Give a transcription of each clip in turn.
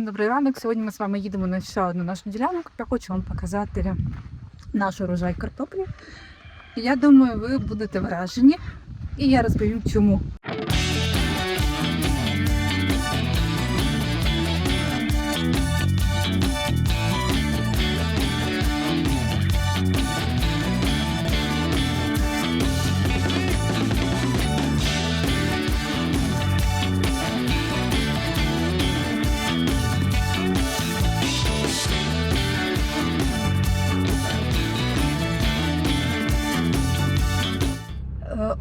Всім добрий ранок. Сьогодні ми з вами їдемо на ще одну нашу ділянку. Я хочу вам показати наш урожай картоплі. Я думаю, ви будете вражені, і я розповім чому.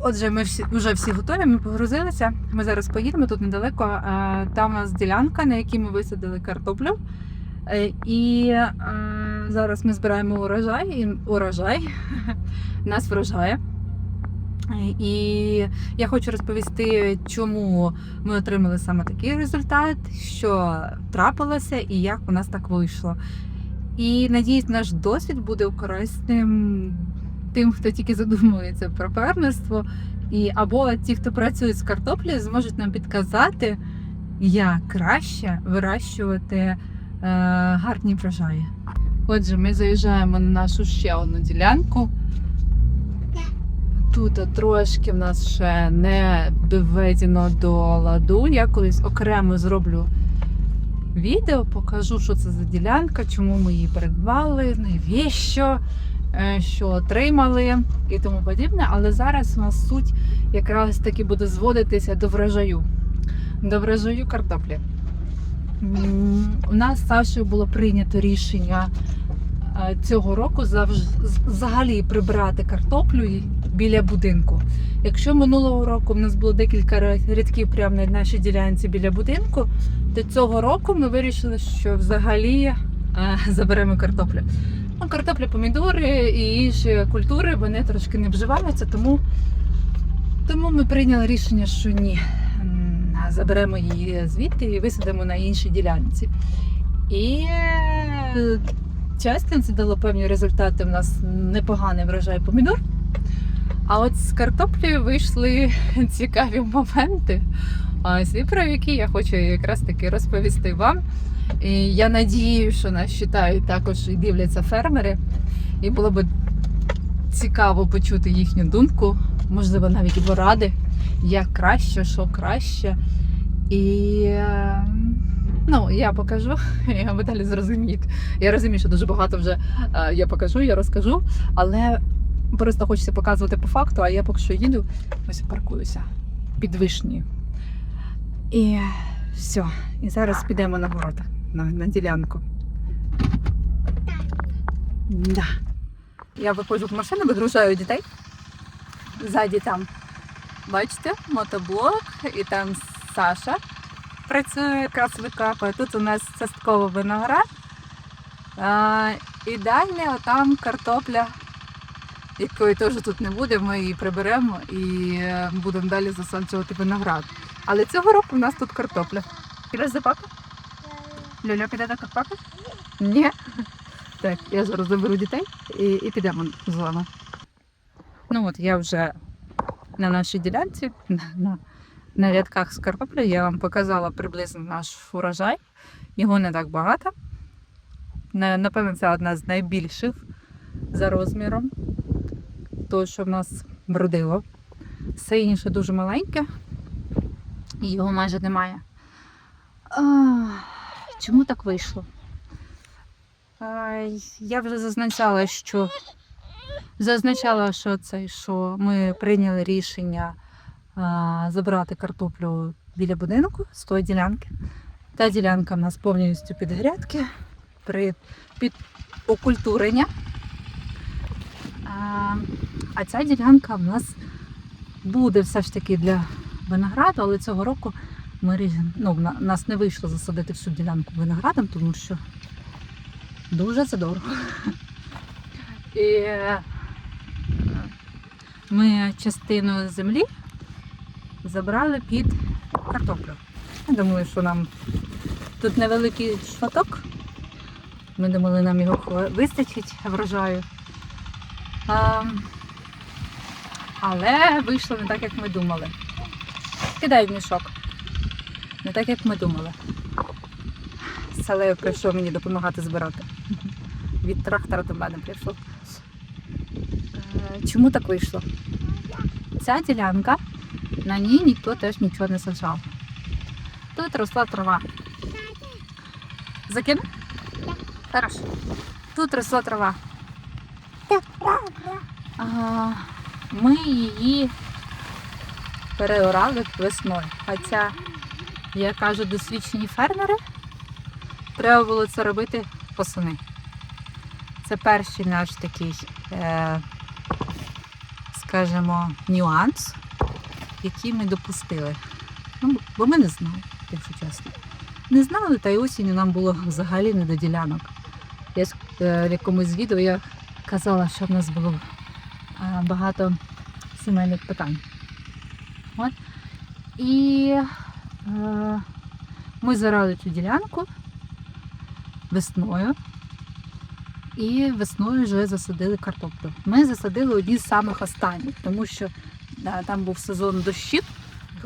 Отже, ми всі вже всі готові. Ми погрузилися. Ми зараз поїдемо тут недалеко. е, Там у нас ділянка, на якій ми висадили картоплю. Е, І е, зараз ми збираємо урожай. І урожай нас врожає. Е, І я хочу розповісти, чому ми отримали саме такий результат, що трапилося і як у нас так вийшло. І надіюсь, наш досвід буде корисним тим, хто тільки задумується про фермерство, і або ті, хто працює з картоплею, зможуть нам підказати, як краще вирощувати е, гарні врожаї. Отже, ми заїжджаємо на нашу ще одну ділянку. Тут трошки в нас ще не доведено до ладу. Я колись окремо зроблю відео, покажу, що це за ділянка, чому ми її придбали, навіщо, що отримали і тому подібне. Але зараз у нас суть якраз таки буде зводитися до врожаю, до врожаю картоплі. У нас з Сашою було прийнято рішення е, цього року взагалі прибрати картоплю біля будинку. Якщо минулого року в нас було декілька рядків прямо на нашій ділянці біля будинку, то цього року ми вирішили, що взагалі е, заберемо картоплю. Ну, картопля, помідори і інші культури вони трошки не вживаються, тому, тому ми прийняли рішення, що ні. Заберемо її звідти і висадимо на іншій ділянці. І е, часто це дало певні результати. У нас непоганий врожай помідор. А от з картоплею вийшли цікаві моменти, а, ці, про які я хочу якраз таки розповісти вам. І я надію, що нас читають також і дивляться фермери. І було б цікаво почути їхню думку, можливо, навіть поради, як краще, що краще. І е, ну, я покажу, і ви далі. Я розумію, що дуже багато вже е, я покажу, я розкажу, але просто хочеться показувати по факту, а я поки що їду, ось паркуюся під вишні. І все. І зараз підемо на ворота, на, на ділянку. Да. Я виходжу в машину, вигружаю дітей. Ззаді там, бачите, мотоблок, і там Саша працює, якраз викапує. Тут у нас частково виноград. А, і далі отам картопля, якої теж тут не буде, ми її приберемо і е, будемо далі засаджувати виноград. Але цього року у нас тут картопля. Підеш за папу? Люля піде до папи? Ні. Так, я зараз заберу дітей і, і підемо з вами. Ну от я вже на нашій ділянці, на, на, рядках з картоплею, я вам показала приблизно наш урожай. Його не так багато. Напевно, це одна з найбільших за розміром. То, що в нас вродило. Все інше дуже маленьке, і його майже немає. А, чому так вийшло? Я вже зазначала, що зазначала, що це що ми прийняли рішення забрати картоплю біля будинку з тої ділянки. Та ділянка в нас повністю під грядки, при, під окультурення. А, ця ділянка в нас буде все ж таки для винограду, але цього року ми ну, на- нас не вийшло засадити всю ділянку виноградом, тому що дуже це дорого. І е, ми частину землі забрали під картоплю. Я думаю, що нам тут невеликий шматок. Ми думали, нам його вистачить врожаю. А, але вийшло не так, як ми думали. Кидай в мішок. Не так, як ми думали. через алею прийшов мені допомагати збирати. Від трактора до мене прийшов. Е, Чому так вийшло? Ця ділянка, на ній ніхто теж нічого не саджав. Тут росла трава. Закину? Хорошо. Тут росла трава. Ми її переорали весною. Хоча, як кажуть досвідчені фермери, треба було це робити восени. Це перший наш такий, е, скажімо, нюанс, який ми допустили. Ну, бо ми не знали, якщо чесно. Не знали, та й осінню нам було взагалі не до ділянок. Я е, в якомусь відео я казала, що в нас було е, багато сімейних питань. От. І ми зарали цю ділянку весною. І весною вже засадили картоплю. Ми засадили одні з самих останніх, тому що е, там був сезон дощів,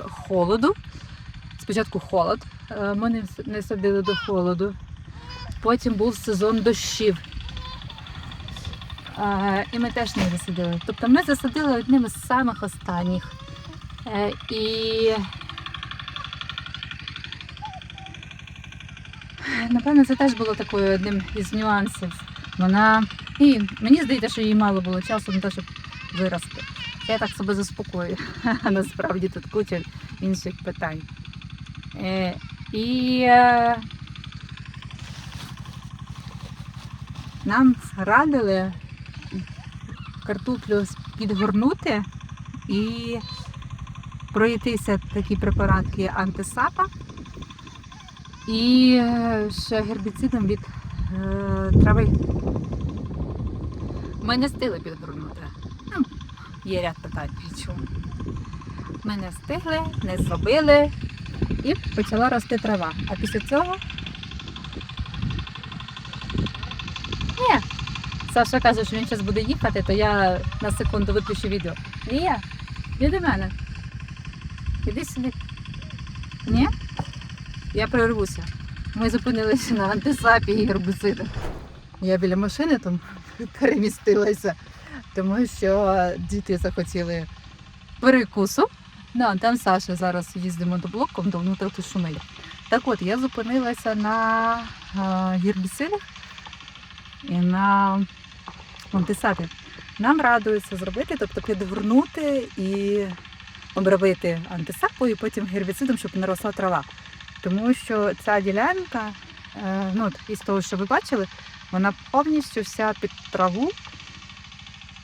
холоду. Спочатку холод, е, ми не, садили до холоду. Потім був сезон дощів. Е, І ми теж не засадили. Тобто ми засадили одним із самих останніх. Е, І напевно це теж було такою одним із нюансів. Вона. І мені здається, що їй мало було часу на те, щоб вирости. Я так себе заспокоюю. Насправді тут куча інших питань. Е, І е, нам радили картоплю підгорнути і пройтися такі препаратки антисапа і е, ще гербіцидом від е, трави. Ми не встигли підгорнути. Ну, є ряд питань. Чому? Ми не встигли, не зробили і почала рости трава. А після цього. Ні. Саша каже, що він зараз буде їхати, то я на секунду виключу відео. Лія, іди мене. Іди сюди. Ні? Я прервуся. Ми зупинилися на антисапі і гербицидах. Я біля машини там перемістилася, тому що діти захотіли перекусу. Да, там Саша зараз їздить мотоблоком, то воно трохи шумить. Так от, я зупинилася на е, гербіцидах і на антисапі. Нам радується зробити, тобто підгорнути і обробити антисапою, і потім гербіцидом, щоб не росла трава. Тому що ця ділянка, е, ну, із того, що ви бачили, вона повністю вся під траву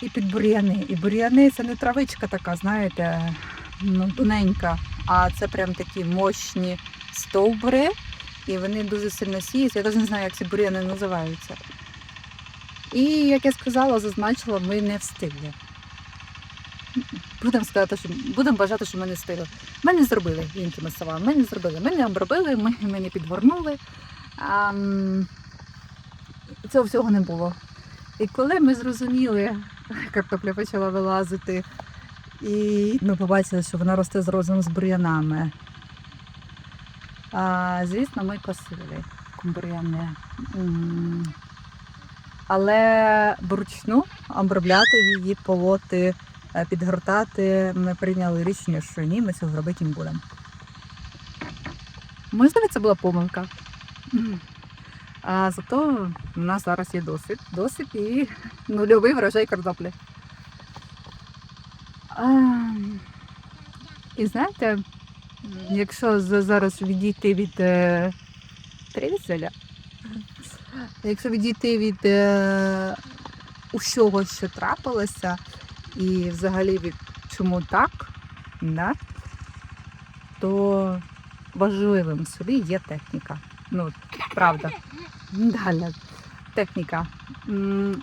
і під бур'яни. І бур'яни це не травичка така, знаєте, ну, тоненька, а це прям такі мощні стовбури, і вони дуже сильно сіються. Я навіть не знаю, як ці бур'яни називаються. І, як я сказала, зазначила, ми не встигли. Будемо сказати, що будемо бажати, що ми не встигли. Ми не зробили іншими словами. Ми не зробили. Ми обробили, ми, ми не підгорнули. А, цього всього не було. І коли ми зрозуміли, картопля почала вилазити, і ми побачили, що вона росте з розом з бур'янами. А, звісно, ми косили бур'яни. Але вручну обробляти її, полоти, підгортати, ми прийняли рішення, що ні, ми цього робити не будемо. Можливо, це була помилка. А зато в нас зараз є досвід. Досвід і нульовий врожай картоплі. А, і знаєте, якщо зараз відійти від е, Привіт, Якщо відійти від е, усього, що трапилося, і взагалі чому так, да, то важливим селі є техніка. Ну, правда. Далі. Техніка.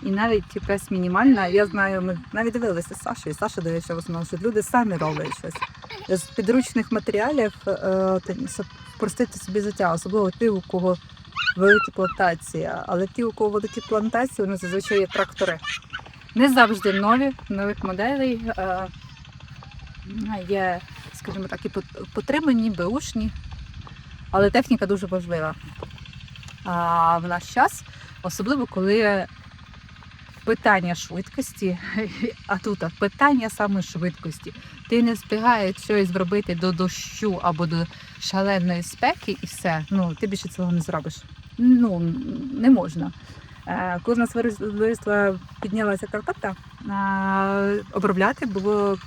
І навіть якась мінімальна, я знаю, ми навіть дивилися з Сашою, Саша дивився в основному, що люди самі роблять щось. З підручних матеріалів е, спростити собі життя, особливо ті, у кого великі плантації. Але ті, у кого великі плантації, вони зазвичай є трактори. Не завжди нові, нових моделей. е, Є, скажімо так, і пот- потрібні, беушні, але техніка дуже важлива. а, в наш час, особливо коли питання швидкості, а тут питання саме швидкості. Ти не встигаєш щось зробити до дощу або до шаленої спеки, і все. Ну ти більше цього не зробиш. Ну не можна. Е, Коли в нас піднялася картопля, е, обробляти було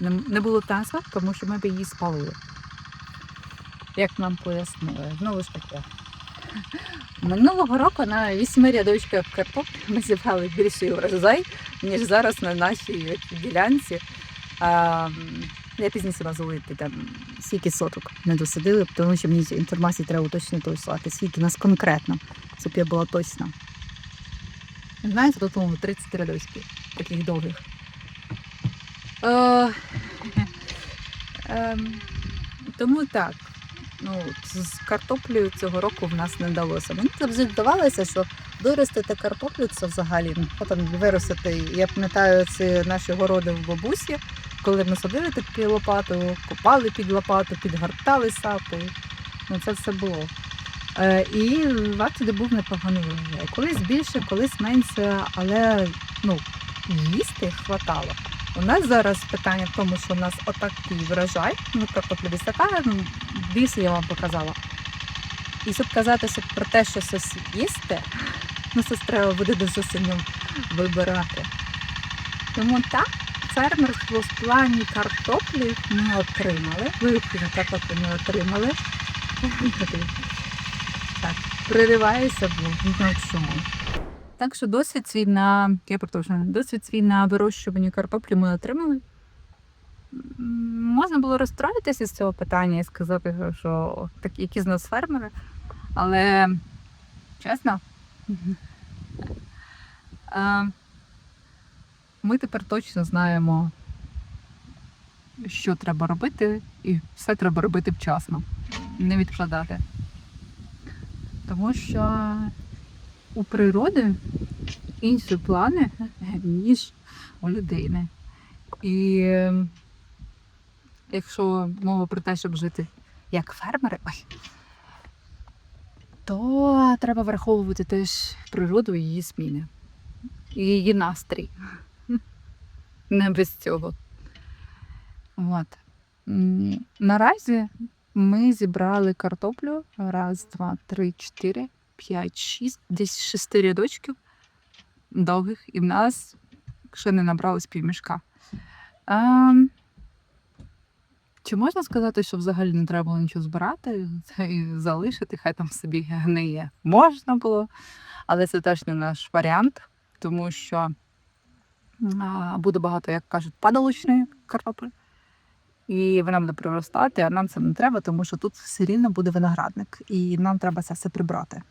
не, було часу, тому що ми б її спалили. Як нам пояснили, знову ж таки. Минулого року на вісьми рядочках картоплі ми зібрали більший урожай, ніж зараз на нашій ділянці. А, я пізніше назвати там скільки соток не досадили, тому що мені цю інформацію треба уточнити скільки нас конкретно, щоб я була точна. Знаєте, тут ну, 30 рядочків, таких довгих. Е, ем, тому так. Ну, з картоплею цього року в нас не вдалося. Мені завжди здавалося, що виростити картоплю це взагалі, ну, що там виростити. Я пам'ятаю ці наші городи в бабусі, коли ми садили під лопату, копали під лопату, підгортали сапою. Ну, це все було. Е, і завжди був непоганий врожай. Колись більше, колись менше, але ну, їсти хватало. У нас зараз питання в тому, що у нас отакий врожай, ну картопля десь така, ну, більше я вам показала. І щоб казати щоб про те, що щось їсти, ну це треба буде дуже сильно вибирати. Тому так, фермерство в плані картоплі ми отримали. Вивчення картоплі ми отримали. Так, пририваюся, бо чому. Так що досвід свій на я продовжую, досвід свій на вирощуванні картоплі ми отримали. Можна було розстроїтися з цього питання і сказати, що так, які з нас фермери, але чесно, ми тепер точно знаємо, що треба робити, і все треба робити вчасно, не відкладати. Тому що у природи інші плани, ніж у людини. І е, якщо мова про те, щоб жити як фермери, ой, то треба враховувати теж природу і її зміни. І її настрій. Не без цього. От. Наразі ми зібрали картоплю. Раз, два, три, чотири, п'ять, шість, десь шести рядочків довгих, і в нас ще не набралось півмішка. Ем, чи можна сказати, що взагалі не треба було нічого збирати і залишити, хай там собі гниє? Можна було, але це теж не наш варіант, тому що а, буде багато, як кажуть, падалочної картоплі. І вона буде проростати, а нам це не треба, тому що тут все рівно буде виноградник, і нам треба це все прибрати.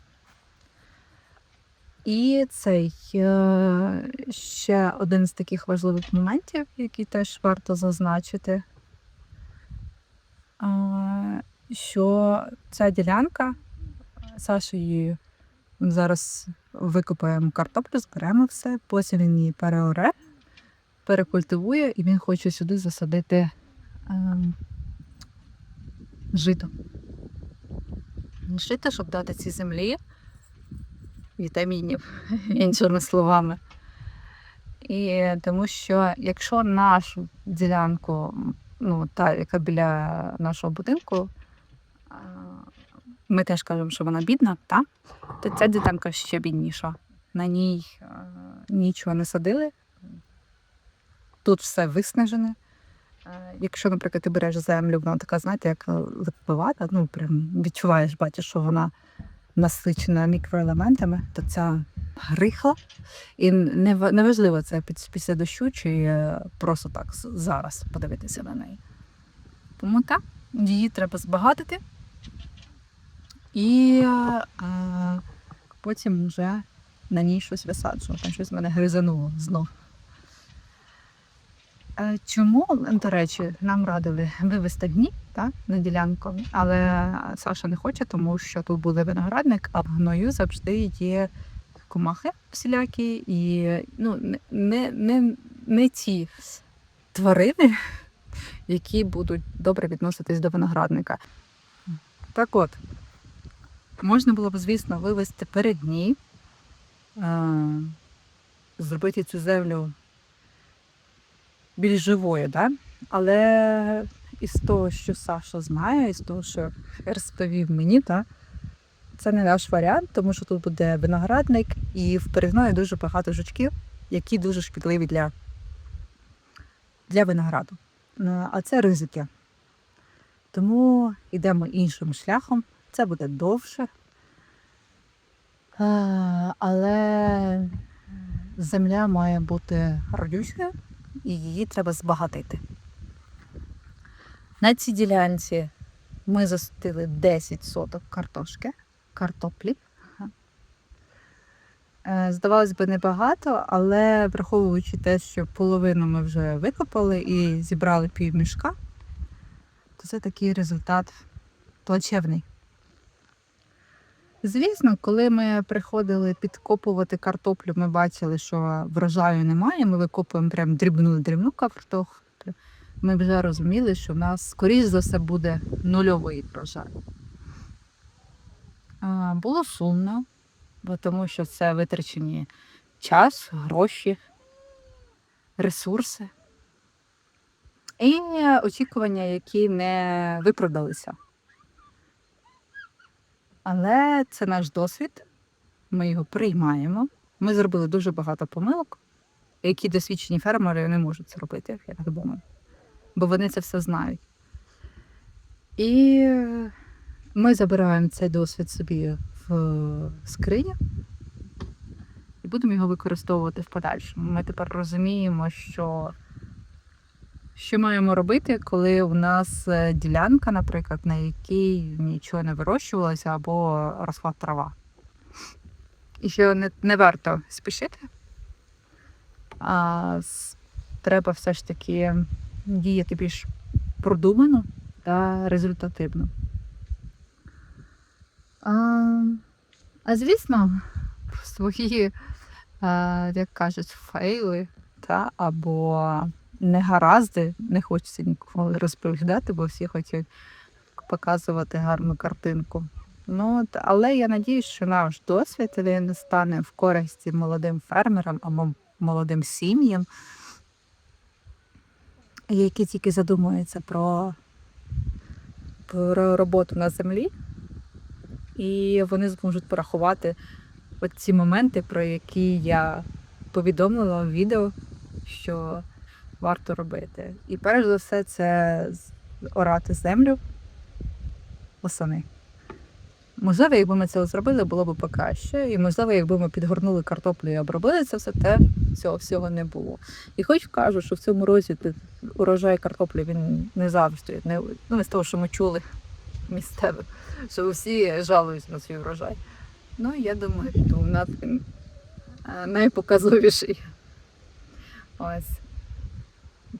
І цей е, ще один з таких важливих моментів, який теж варто зазначити, е, що ця ділянка Саша її зараз викопаємо картоплю, зберемо все, потім він її переоре, перекультивує, і він хоче сюди засадити жито. Жито, щоб дати цій землі вітамінів, іншими словами. І тому що якщо нашу ділянку, ну та, яка біля нашого будинку, ми теж кажемо, що вона бідна, та, то ця ділянка ще бідніша. На ній нічого не садили. Тут все виснажене. Е, Якщо, наприклад, ти береш землю, вона така, знаєте, як липковата, ну прям відчуваєш, бачиш, що вона насичена мікроелементами, то ця рихла. І неважливо, це після дощу чи е, просто так зараз подивитися на неї. Тому її треба збагатити. І е, потім вже на ній щось висаджувати. Щось мене гризануло знов. Е, Чому, до речі, нам радили вивести гні так, на ділянку, але Саша не хоче, тому що тут буде виноградник, а в гною завжди є комахи всілякі, і ну, не, не, не, ті тварини, які будуть добре відноситись до виноградника. Так от, Можна було б, звісно, вивести передні, е, зробити цю землю більш живою, да? але із того, що Саша знає, із того, що розповів мені, та, це не наш варіант, тому що тут буде виноградник і в перегної дуже багато жучків, які дуже шкідливі для, для винограду. Ну, А це ризики. Тому йдемо іншим шляхом. Це буде довше. Е, Але земля має бути родючою і її треба збагатити. На цій ділянці ми засадили 10 соток картошки, картоплі. Е, Здавалось би, небагато, але враховуючи те, що половину ми вже викопали і зібрали півмішка, то це такий результат плачевний. Звісно, коли ми приходили підкопувати картоплю, ми бачили, що врожаю немає. Ми викопуємо прям дрібну-дрібну картоплю. Ми вже розуміли, що в нас, скоріш за все, буде нульовий врожай. Було сумно, бо тому що це витрачені час, гроші, ресурси і очікування, які не виправдалися. Але це наш досвід, ми його приймаємо. Ми зробили дуже багато помилок, які досвідчені фермери не можуть це робити, я так думаю. Бо вони це все знають. І ми забираємо цей досвід собі в скриню і будемо його використовувати в подальшому. Ми тепер розуміємо, що, що маємо робити, коли у нас е, ділянка, наприклад, на якій нічого не вирощувалося або росла трава. І що не, не варто спішити, а треба все ж таки діяти більш продумано та результативно. А, а звісно, свої, а, як кажуть, фейли та, або негаразди не хочеться ніколи розповідати, бо всі хочуть показувати гарну картинку. Ну, от, але я надіюсь, що наш досвід він стане в користі молодим фермерам або молодим сім'ям, які тільки задумуються про, про роботу на землі, і вони зможуть порахувати ці моменти, про які я повідомила в відео, що варто робити. І перш за все, це орати землю восени. Можливо, якби ми це зробили, було б покраще. І можливо, якби ми підгорнули картоплю і обробили це все, те цього всього не було. І хоч кажу, що в цьому році урожай картоплі він не завжди, не, ну, з того, що ми чули місцевих, що всі жалуються на свій урожай. Ну, я думаю, що у нас він е, найпоказовіший. Ось.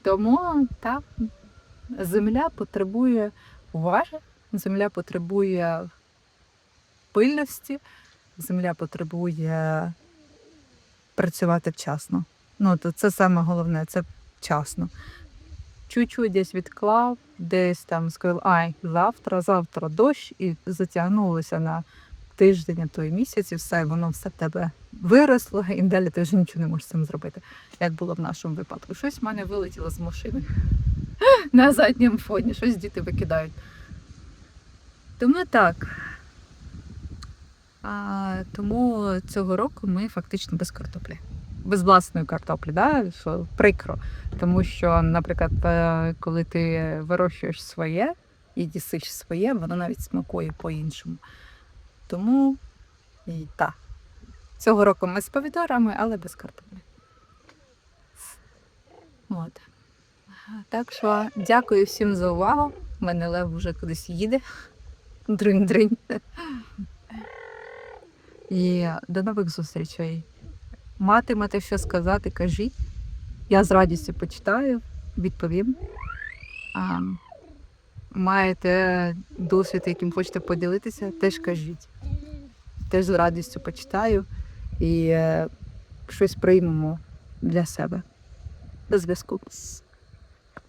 Тому так, земля потребує уваги, земля потребує пильності, земля потребує працювати вчасно. Ну, то це саме головне, це вчасно. Чуть-чуть десь відклав, десь там сказав, ай, завтра, завтра дощ, і затягнулося на тиждень, а то й місяць, і все, воно все в тебе виросло, і далі ти вже нічого не можеш з цим зробити, як було в нашому випадку. Щось в мене вилетіло з машини на задньому фоні, щось діти викидають. Тому так. А, тому цього року ми фактично без картоплі. Без власної картоплі, да? що прикро. Тому що, наприклад, е, коли ти вирощуєш своє і дісиш своє, воно навіть смакує по-іншому. Тому і так. Цього року ми з помідорами, але без картоплі. От. Так що дякую всім за увагу. У мене лев вже кудись їде. Дринь-дринь. І до нових зустрічей. Матимете що сказати, кажіть. Я з радістю почитаю, відповім. Маєте досвід, яким хочете поділитися, теж кажіть. Теж з радістю почитаю і е, щось приймемо для себе. До зв'язку.